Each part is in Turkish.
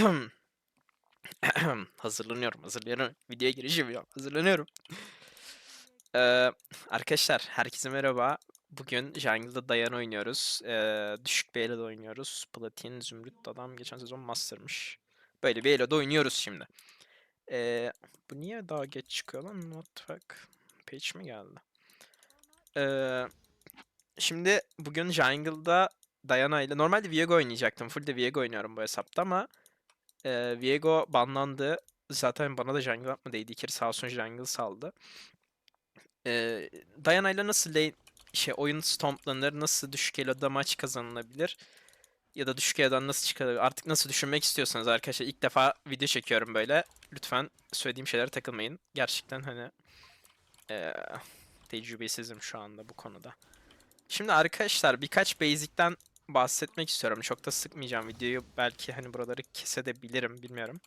hazırlanıyorum, hazırlanıyorum. Videoya girişim yok. Hazırlanıyorum. Ee, arkadaşlar, herkese merhaba. Bugün Jungle'da Dayan oynuyoruz. Ee, düşük bir elo'da oynuyoruz. Platin, Zümrüt adam geçen sezon Master'mış. Böyle bir elo'da oynuyoruz şimdi. Ee, bu niye daha geç çıkıyor lan? What the fuck? Page mi geldi? Ee, şimdi bugün Jungle'da Diana ile normalde Viego oynayacaktım. Full de Viego oynuyorum bu hesapta ama e, Viego banlandı. Zaten bana da jungle atmadıydı. İkeri sağ olsun jungle saldı. E, Diana ile nasıl lane, şey, oyun stomplanır, nasıl düşük elo'da maç kazanılabilir ya da düşük elo'dan nasıl çıkılır artık nasıl düşünmek istiyorsanız arkadaşlar ilk defa video çekiyorum böyle. Lütfen söylediğim şeylere takılmayın. Gerçekten hani e, tecrübesizim şu anda bu konuda. Şimdi arkadaşlar birkaç basic'ten bahsetmek istiyorum. Çok da sıkmayacağım videoyu. Belki hani buraları kesebilirim bilmiyorum.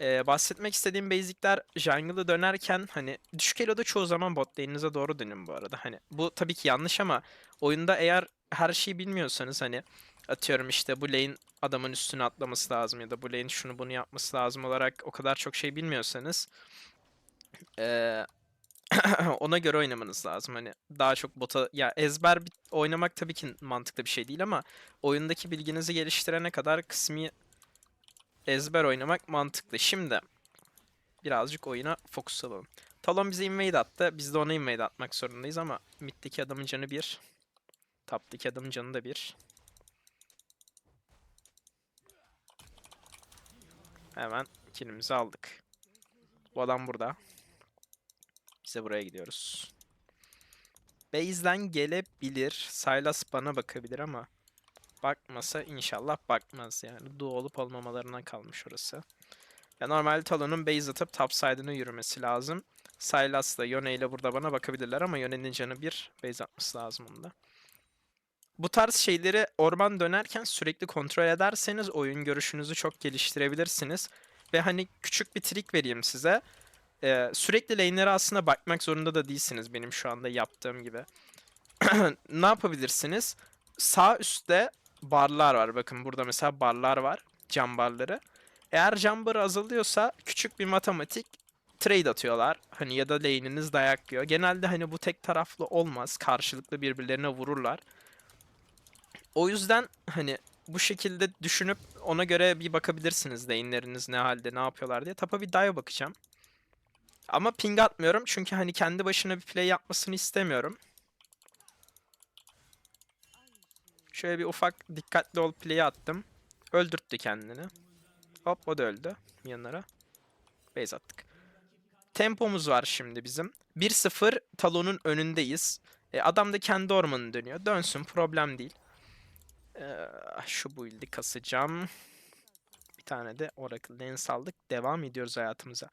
Ee, bahsetmek istediğim basic'ler jungle'a dönerken hani düşük elo'da çoğu zaman bot lane'inize doğru dönün bu arada. Hani bu tabii ki yanlış ama oyunda eğer her şeyi bilmiyorsanız hani atıyorum işte bu lane adamın üstüne atlaması lazım ya da bu lane şunu bunu yapması lazım olarak o kadar çok şey bilmiyorsanız ee, ona göre oynamanız lazım. Hani daha çok bota ya ezber oynamak tabii ki mantıklı bir şey değil ama oyundaki bilginizi geliştirene kadar kısmi ezber oynamak mantıklı. Şimdi birazcık oyuna fokus alalım. Talon bize invade attı. Biz de ona invade atmak zorundayız ama mid'deki adamın canı bir. Top'taki adamın canı da bir. Hemen killimizi aldık. Bu adam burada. Biz buraya gidiyoruz. Base'den gelebilir. Sylas bana bakabilir ama bakmasa inşallah bakmaz yani. Du olup olmamalarına kalmış orası. Ya normalde Talon'un base atıp top side'ına yürümesi lazım. Sylas da Yone ile burada bana bakabilirler ama Yone'nin canı bir base atması lazım onda. Bu tarz şeyleri orman dönerken sürekli kontrol ederseniz oyun görüşünüzü çok geliştirebilirsiniz. Ve hani küçük bir trik vereyim size. Ee, sürekli lane'lere aslında bakmak zorunda da değilsiniz benim şu anda yaptığım gibi. ne yapabilirsiniz? Sağ üstte barlar var. Bakın burada mesela barlar var. Cam barları. Eğer cam barı azalıyorsa küçük bir matematik trade atıyorlar. Hani ya da lane'iniz dayak yiyor. Genelde hani bu tek taraflı olmaz. Karşılıklı birbirlerine vururlar. O yüzden hani bu şekilde düşünüp ona göre bir bakabilirsiniz lane'leriniz ne halde ne yapıyorlar diye. Tapa bir dive bakacağım. Ama ping atmıyorum çünkü hani kendi başına bir play yapmasını istemiyorum. Şöyle bir ufak dikkatli ol play'i attım. Öldürttü kendini. Hop o da öldü yanlara. Base attık. Tempomuz var şimdi bizim. 1-0 Talon'un önündeyiz. E, adam da kendi ormanını dönüyor. Dönsün problem değil. Ee, şu build'i kasacağım. Bir tane de Oracle Lens aldık. Devam ediyoruz hayatımıza.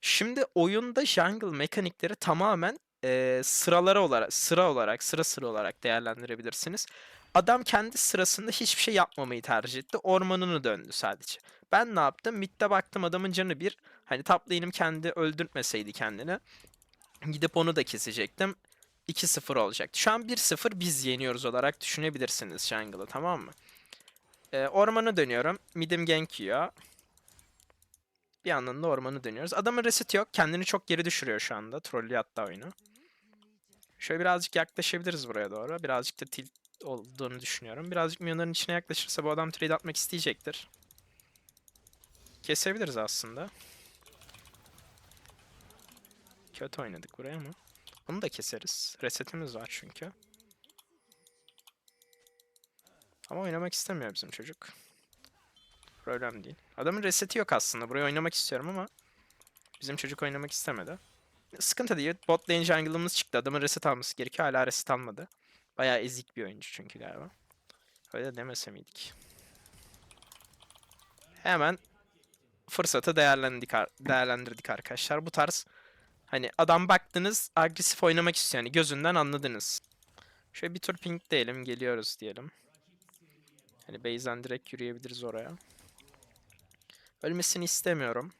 Şimdi oyunda jungle mekanikleri tamamen e, sıraları olarak, sıra olarak, sıra sıra olarak değerlendirebilirsiniz. Adam kendi sırasında hiçbir şey yapmamayı tercih etti. Ormanını döndü sadece. Ben ne yaptım? Mid'de baktım adamın canı bir. Hani top lane'im kendi öldürtmeseydi kendini. Gidip onu da kesecektim. 2-0 olacaktı. Şu an 1-0 biz yeniyoruz olarak düşünebilirsiniz jungle'ı tamam mı? Ee, ormanı dönüyorum. Mid'im gank yiyor. Bir yandan da ormanı dönüyoruz. Adamın reset yok. Kendini çok geri düşürüyor şu anda. Trollüyor hatta oyunu. Şöyle birazcık yaklaşabiliriz buraya doğru. Birazcık da tilt olduğunu düşünüyorum. Birazcık minyonların içine yaklaşırsa bu adam trade atmak isteyecektir. Kesebiliriz aslında. Kötü oynadık buraya ama. Bunu da keseriz. Resetimiz var çünkü. Ama oynamak istemiyor bizim çocuk. Problem değil. Adamın reseti yok aslında. Buraya oynamak istiyorum ama bizim çocuk oynamak istemedi. Sıkıntı değil. Bot lane jungle'ımız çıktı. Adamın reset alması gerekiyor. Hala reset almadı. Bayağı ezik bir oyuncu çünkü galiba. Öyle demese miydik? Hemen fırsatı değerlendirdik, ar- değerlendirdik arkadaşlar. Bu tarz hani adam baktınız agresif oynamak istiyor. Yani gözünden anladınız. Şöyle bir tur ping diyelim. Geliyoruz diyelim. Hani base'den direkt yürüyebiliriz oraya. Ölmesini istemiyorum.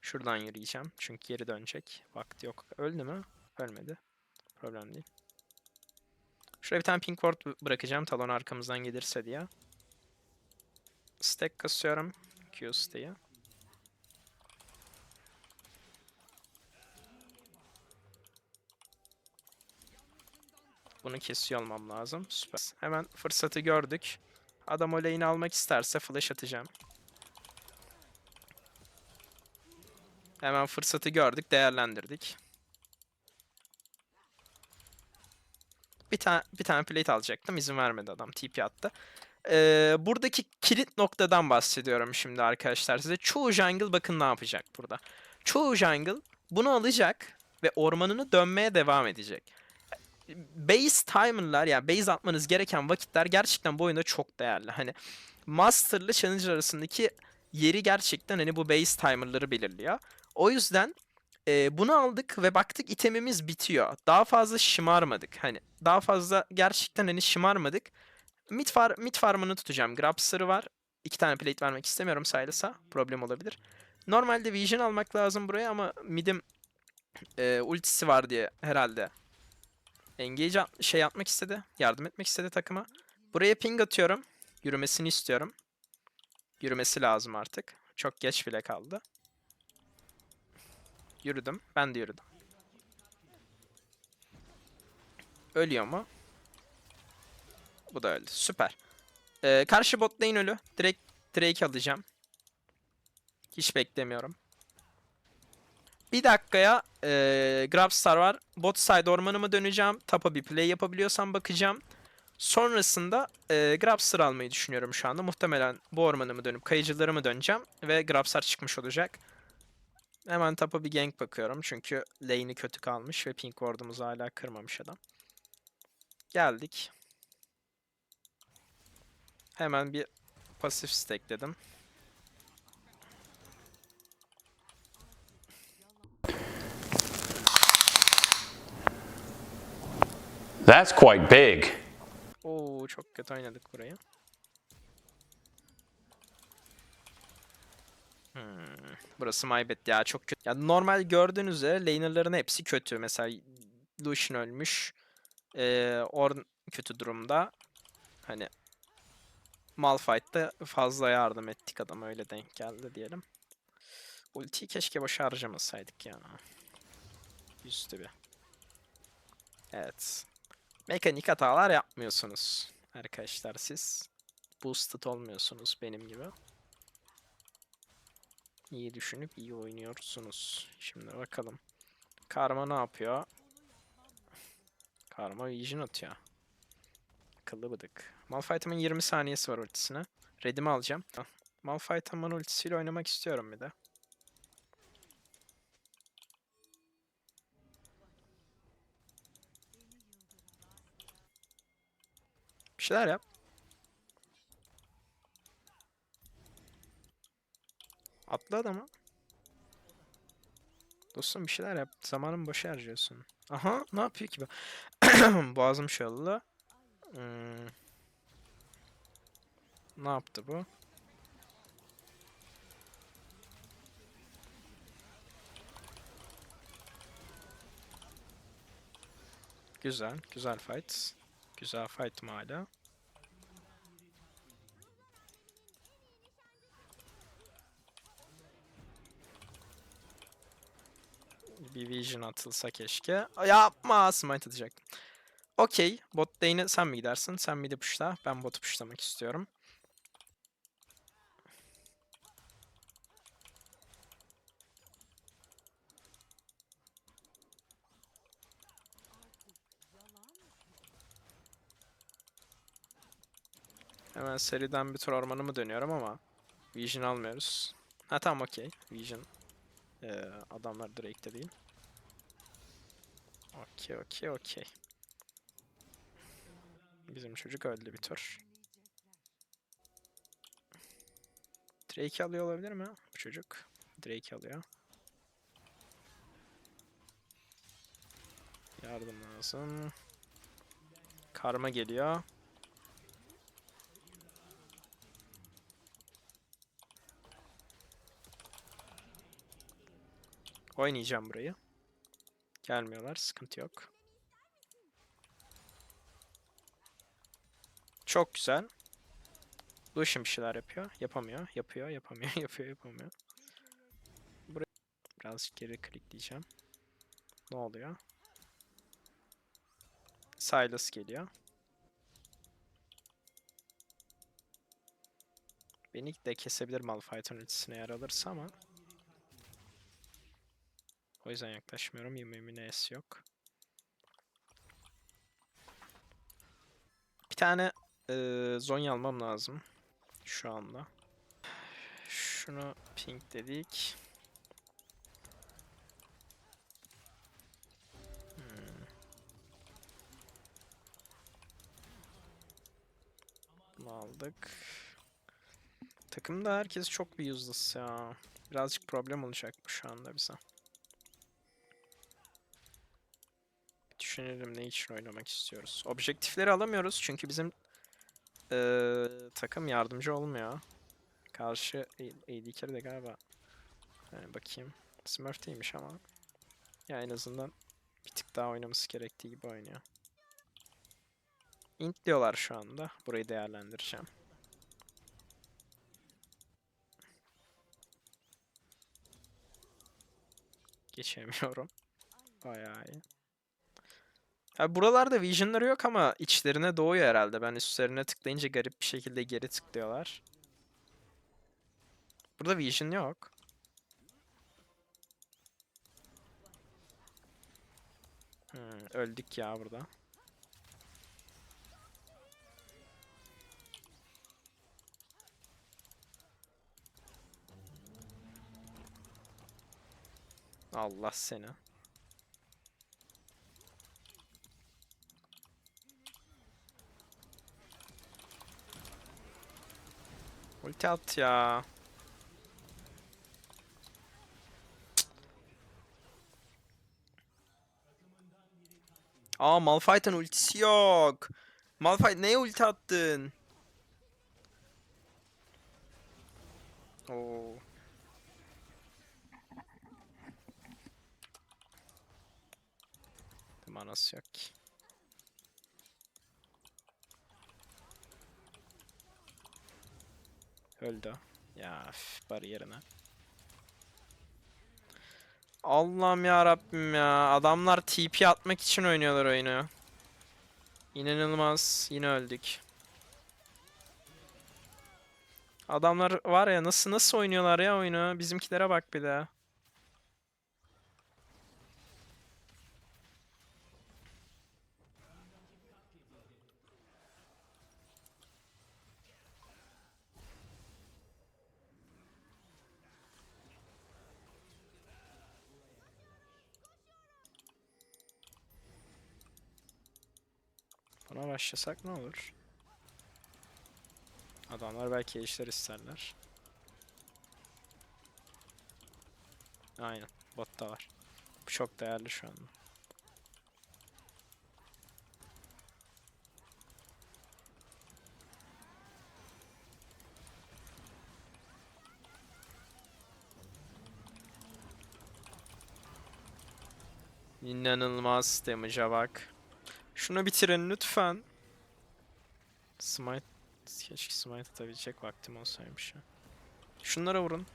Şuradan yürüyeceğim. Çünkü geri dönecek. Vakti yok. Öldü mü? Ölmedi. Problem değil. Şuraya bir tane pink ward bırakacağım talon arkamızdan gelirse diye. Stack kasıyorum. Q stack'i. Bunu kesiyor olmam lazım. Süper. Hemen fırsatı gördük. Adam o lane'i almak isterse flash atacağım. Hemen fırsatı gördük, değerlendirdik. Bir tane bir tane plate alacaktım, izin vermedi adam, TP attı. Ee, buradaki kilit noktadan bahsediyorum şimdi arkadaşlar size. Çoğu jungle bakın ne yapacak burada. Çoğu jungle bunu alacak ve ormanını dönmeye devam edecek. Base timer'lar yani base atmanız gereken vakitler gerçekten bu oyunda çok değerli. Hani Master ile Challenger arasındaki yeri gerçekten hani bu base timer'ları belirliyor. O yüzden e, bunu aldık ve baktık itemimiz bitiyor. Daha fazla şımarmadık. Hani daha fazla gerçekten hani şımarmadık. Mid, far, mid farmını tutacağım. Grabs'ları var. İki tane plate vermek istemiyorum Silas'a. Problem olabilir. Normalde Vision almak lazım buraya ama mid'im e, ultisi var diye herhalde engage şey yapmak istedi. Yardım etmek istedi takıma. Buraya ping atıyorum. Yürümesini istiyorum. Yürümesi lazım artık. Çok geç bile kaldı. Yürüdüm. Ben de yürüdüm. Ölüyor mu? Bu da öldü. Süper. Ee, karşı bot lane ölü. Direkt Drake alacağım. Hiç beklemiyorum. Bir dakikaya ee, Grabstar var. Bot side ormanıma döneceğim. Tapa bir play yapabiliyorsam bakacağım. Sonrasında ee, Grabstar almayı düşünüyorum şu anda. Muhtemelen bu ormanımı dönüp kayıcılarımı döneceğim. Ve Grabstar çıkmış olacak. Hemen tapa bir gank bakıyorum. Çünkü lane'i kötü kalmış ve pink ward'umuzu hala kırmamış adam. Geldik. Hemen bir pasif stackledim. That's quite big. Oo çok kötü oynadık burayı. Hmm, burası maybet ya çok kötü. Ya normal gördüğünüz üzere laner'ların hepsi kötü. Mesela Lucian ölmüş. Ee, Ornn kötü durumda. Hani Malphite'da fazla yardım ettik adam öyle denk geldi diyelim. Ultiyi keşke boşa harcamasaydık ya. Üstü bir. Evet. Mekanik hatalar yapmıyorsunuz arkadaşlar siz. Boosted olmuyorsunuz benim gibi. İyi düşünüp iyi oynuyorsunuz. Şimdi bakalım. Karma ne yapıyor? Karma Vision atıyor. Akıllı bıdık. Malphite'ımın 20 saniyesi var ultisine. Red'imi alacağım. Malphite'ımın ultisiyle oynamak istiyorum bir de. Şeyler yap. Atla adamı. Dostum bir şeyler yap. Zamanımı boşa harcıyorsun. Aha ne yapıyor ki? Boğazım şey oldu. Hmm. Ne yaptı bu? Güzel, güzel fight. Güzel fight mı hala? Bir vision atılsa keşke. Yapma smite atacaktım. Okey. Bot lane'e sen mi gidersin? Sen mid'i pushla. Ben botu pushlamak istiyorum. Hemen seriden bir tur ormanımı dönüyorum ama Vision almıyoruz. Ha tamam okey. Vision. Ee, adamlar Drake'de değil. Okey okey okey. Bizim çocuk öldü bir tur. Drake alıyor olabilir mi bu çocuk? Drake alıyor. Yardım lazım. Karma geliyor. Oynayacağım burayı. Gelmiyorlar, sıkıntı yok. Çok güzel. Lucian bir şeyler yapıyor. Yapamıyor. Yapıyor. Yapamıyor. Yapıyor. Yapamıyor. Buraya birazcık geri klikleyeceğim. Ne oluyor? Silas geliyor. Beni de kesebilir Malphite'ın ultisine yer alırsa ama o yüzden yaklaşmıyorum. Yemeğimin E'si yok. Bir tane eee Zonya almam lazım. Şu anda. Şunu pink dedik. Hmm. Aldık. Takımda herkes çok bir useless ya. Birazcık problem olacak bu şu anda bize. Düşünelim ne için oynamak istiyoruz. Objektifleri alamıyoruz çünkü bizim eee, takım yardımcı olmuyor. Karşı AD carry de galiba yani bakayım. Smurf değilmiş ama. Ya en azından bir tık daha oynaması gerektiği gibi oynuyor. Int diyorlar şu anda. Burayı değerlendireceğim. Geçemiyorum. Bayağı iyi. Ha, buralarda vision'ları yok ama içlerine doğuyor herhalde. Ben üstlerine tıklayınca garip bir şekilde geri tıklıyorlar. Burada vision yok. Hmm, öldük ya burada. Allah seni. Ulti at ya. Aa Malphite'ın ultisi yok. Malphite neye ulti attın? Oo. Manası yok ki. Öldü. Ya üf, bariyerine. Allah'ım ya Rabbim ya. Adamlar TP atmak için oynuyorlar oyunu. İnanılmaz. Yine öldük. Adamlar var ya nasıl nasıl oynuyorlar ya oyunu. Bizimkilere bak bir de. Başlasak ne olur? Adamlar belki işler isterler. Aynen. Bot da var. Bu çok değerli şu anda. İnanılmaz damage'a bak. Şunu bitirin lütfen. Smite keşke smite atabilecek vaktim olsaymış ya. Şunlara vurun.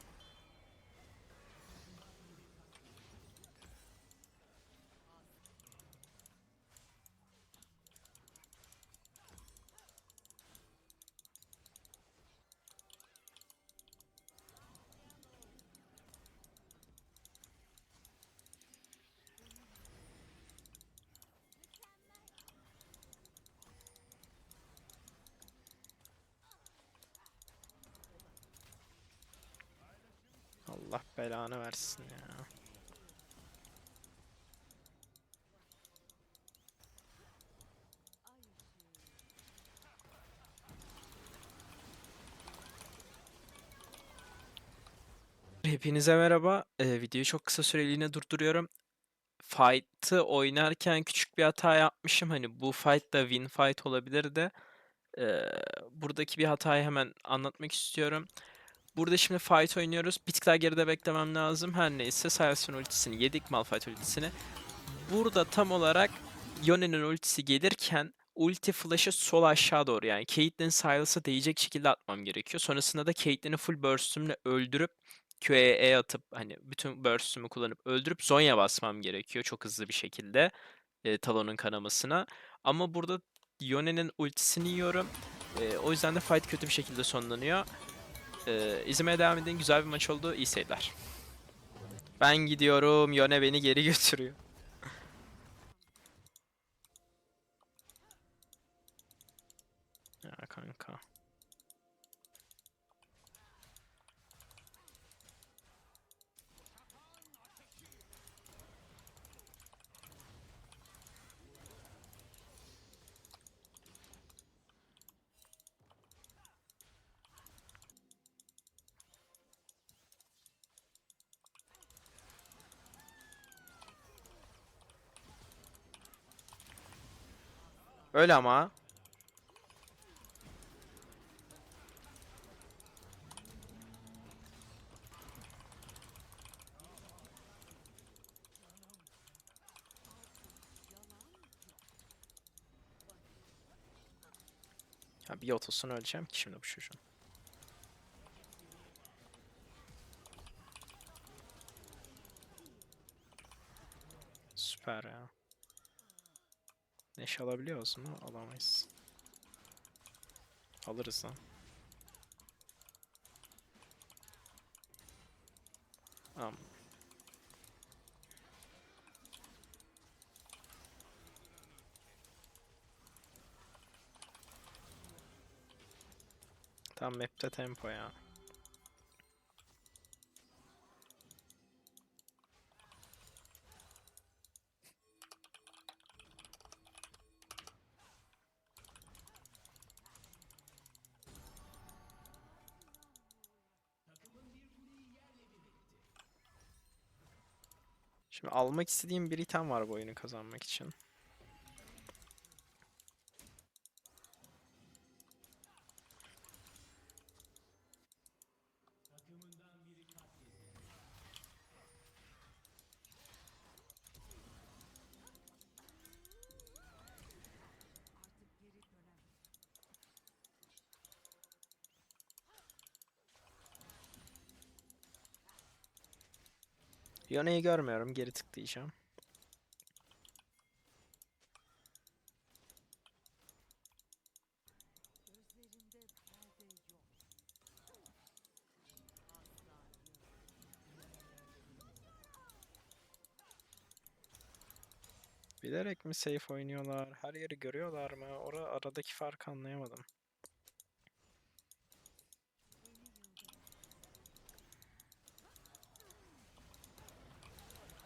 Allah belanı versin ya. Hepinize merhaba. Ee, videoyu çok kısa süreliğine durduruyorum. Fight'ı oynarken küçük bir hata yapmışım. Hani bu fight da win fight olabilirdi. Ee, buradaki bir hatayı hemen anlatmak istiyorum. Burada şimdi fight oynuyoruz. Bir tık daha geride beklemem lazım. Her neyse Sylas'ın ultisini yedik. Malphite ultisini. Burada tam olarak Yone'nin ultisi gelirken ulti flash'ı sol aşağı doğru yani Caitlyn Silas'a değecek şekilde atmam gerekiyor. Sonrasında da Caitlyn'i full burst'ümle öldürüp QE'ye atıp hani bütün burst'ümü kullanıp öldürüp Zonya basmam gerekiyor çok hızlı bir şekilde e, Talon'un kanamasına. Ama burada Yone'nin ultisini yiyorum. E, o yüzden de fight kötü bir şekilde sonlanıyor. E, izlemeye devam edin. Güzel bir maç oldu. İyi seyirler. Ben gidiyorum. Yone beni geri götürüyor. Ya kanka. Öyle ama. Ya bir otosunu öleceğim ki şimdi bu çocuğun. Süper ya. Neş alabiliyoruz mu? Alamayız. Alırız lan. Tamam. Tam map'te tempo ya. Almak istediğim bir item var bu oyunu kazanmak için. Yone'yi görmüyorum. Geri tıklayacağım. Bilerek mi safe oynuyorlar? Her yeri görüyorlar mı? Ora aradaki farkı anlayamadım.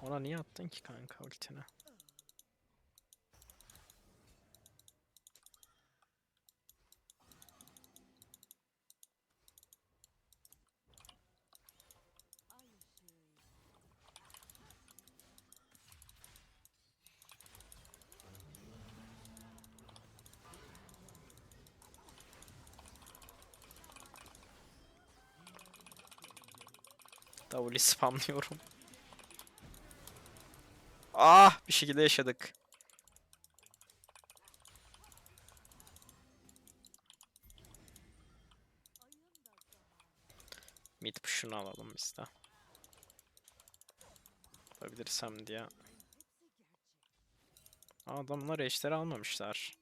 Ona niye attın ki kanka ultini? W spamlıyorum. Ah bir şekilde yaşadık. Mid push'unu alalım biz de. Alabilirsem diye. Adamlar eşleri almamışlar.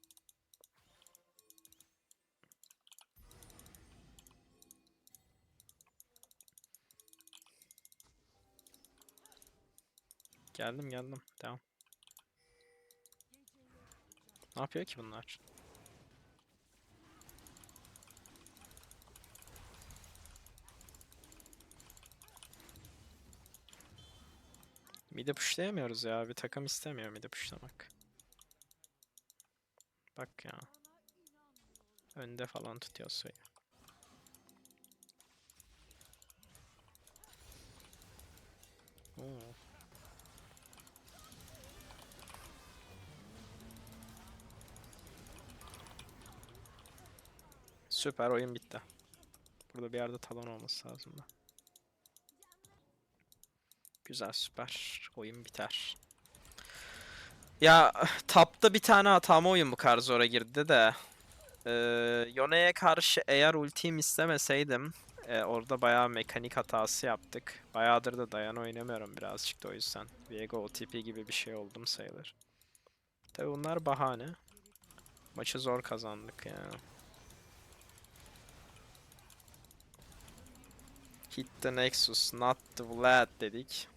Geldim geldim. Devam. Ne yapıyor ki bunlar? Mid'e pushlayamıyoruz ya. Bir takım istemiyor mid'e pushlamak. Bak ya. Önde falan tutuyor suyu. Oo. Süper oyun bitti. Burada bir yerde talon olması lazım da. Güzel süper. Oyun biter. Ya tapta bir tane hatama oyun bu kadar zora girdi de. Ee, Yone'ye karşı eğer ultimi istemeseydim e, orada bayağı mekanik hatası yaptık. Bayağıdır da dayan oynamıyorum birazcık da o yüzden. Viego OTP gibi bir şey oldum sayılır. Tabi bunlar bahane. Maçı zor kazandık ya. Hit the Nexus, not the Vlad dedik.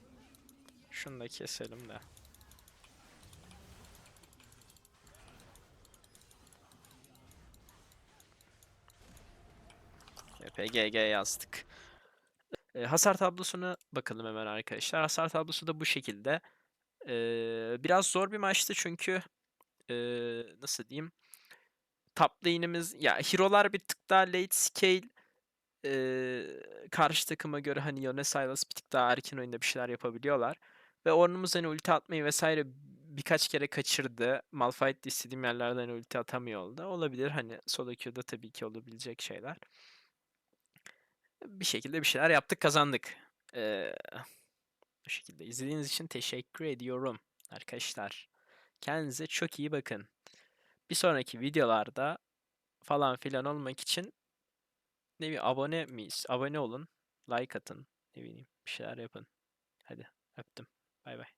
Şunu da keselim de. PGG yazdık. E, hasar tablosuna bakalım hemen arkadaşlar. Hasar tablosu da bu şekilde. E, biraz zor bir maçtı çünkü e, nasıl diyeyim? Top lane'imiz ya hero'lar bir tık daha late scale e, karşı takıma göre hani Yone Sylas bir tık daha erken oyunda bir şeyler yapabiliyorlar. Ve Ornn'umuz hani ulti atmayı vesaire birkaç kere kaçırdı. Malphite istediğim yerlerden ulti atamıyor oldu. Olabilir hani solo queue'da tabii ki olabilecek şeyler bir şekilde bir şeyler yaptık kazandık. Ee, bu şekilde izlediğiniz için teşekkür ediyorum arkadaşlar. Kendinize çok iyi bakın. Bir sonraki videolarda falan filan olmak için ne bileyim abone miyiz? Abone olun, like atın, ne bileyim bir şeyler yapın. Hadi öptüm. Bay bay.